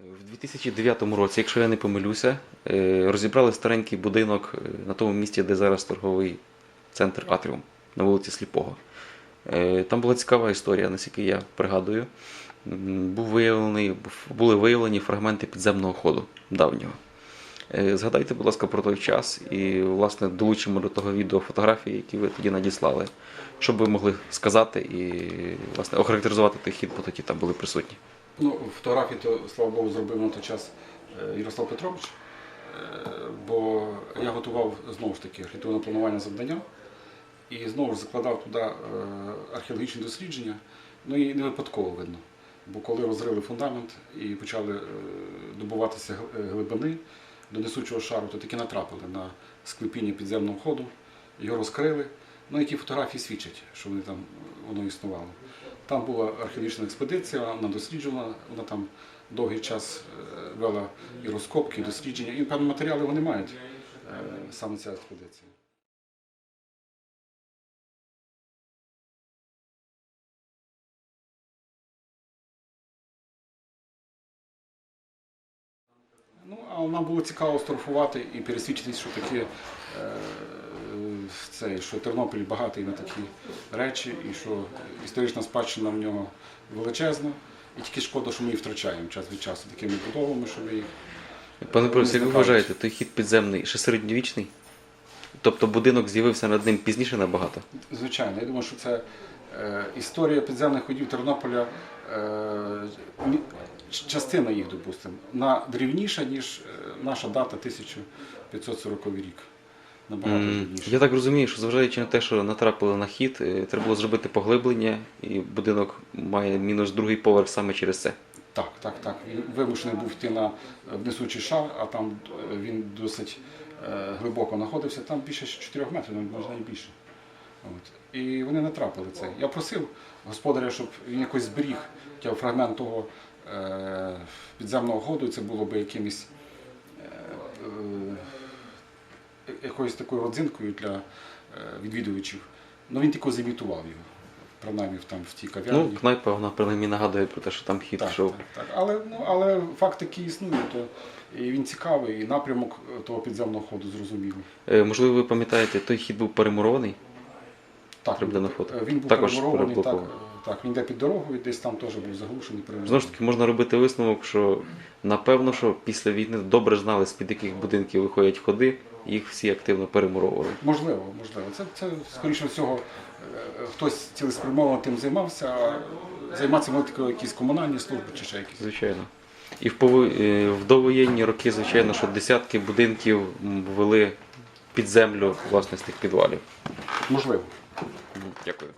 В 2009 році, якщо я не помилюся, е, розібрали старенький будинок е, на тому місці, де зараз торговий центр Атріум на вулиці Сліпого. Е, Там була цікава історія, наскільки я пригадую. Був виявлений, були виявлені фрагменти підземного ходу давнього. Згадайте, будь ласка, про той час і, власне, долучимо до того відео фотографії, які ви тоді надіслали, щоб ви могли сказати і, власне, охарактеризувати той хід, бо тоді там були присутні. Ну, фотографії, то, слава Богу, зробив на той час е, Ярослав Петрович, е, бо я готував знову ж таки архітектурне планування завдання і знову ж закладав туди е, археологічні дослідження. Ну і не випадково видно. Бо коли розрили фундамент і почали добуватися глибини до несучого шару, то таки натрапили на склепіння підземного ходу, його розкрили. Ну і фотографії свідчать, що вони там воно існувало. Там була археологічна експедиція, вона досліджувала, вона там довгий час е, вела і розкопки, і дослідження, і певні матеріали вони мають е, саме ця експедиція. Ну, а нам було цікаво сторфувати і пересвідчитись, що таке е, цей, що Тернопіль багатий на такі речі, і що історична спадщина в нього величезна. І тільки шкода, що ми її втрачаємо час від часу такими будовами, що ми їх. Пане Вони як ви вважаєте, той хід підземний ще середньовічний? Тобто будинок з'явився над ним пізніше набагато? Звичайно, я думаю, що це е, історія підземних ходів Тернополя, е, частина їх, допустимо, на дрівніша, ніж е, наша дата 1540 рік. Набагато М. Я так розумію, що зважаючи на те, що натрапили на хід, е, треба було зробити поглиблення, і будинок має мінус другий поверх саме через це. Так, так, так. Він вимушений був йти на внесучий шар, а там е, він досить е, глибоко знаходився, там більше 4 метрів, можна і більше. От. І вони натрапили це. Я просив господаря, щоб він якось зберіг фрагмент того підземного ходу, це було би якимось е, е, якоюсь такою родзинкою для е, відвідувачів. Ну він тільки зімітував його, принаймні там в тій кав'ярні. Ну, кнайпа вона принаймні нагадує про те, що там хід Так, йшов. так, так. Але, ну, але факт такий існує, то і він цікавий, і напрямок того підземного ходу зрозумілий. Е, Можливо, ви пам'ятаєте, той хід був перемурований? Так, Треба він, фото. він був Також перебудований, так, переблокований. е, так, він йде під дорогою, десь там теж був заглушений. Знову ж таки, можна робити висновок, що напевно, що після війни добре знали, з-під яких будинків виходять ходи, і їх всі активно перемуровували. Можливо, можливо. Це, це скоріше всього, е, хтось цілеспрямовано тим займався, а займатися тільки якісь комунальні служби чи ще якісь. Звичайно. І в, пово- е, в довоєнні роки, звичайно, що десятки будинків м, ввели під землю власне з тих підвалів. Можливо. Дякую.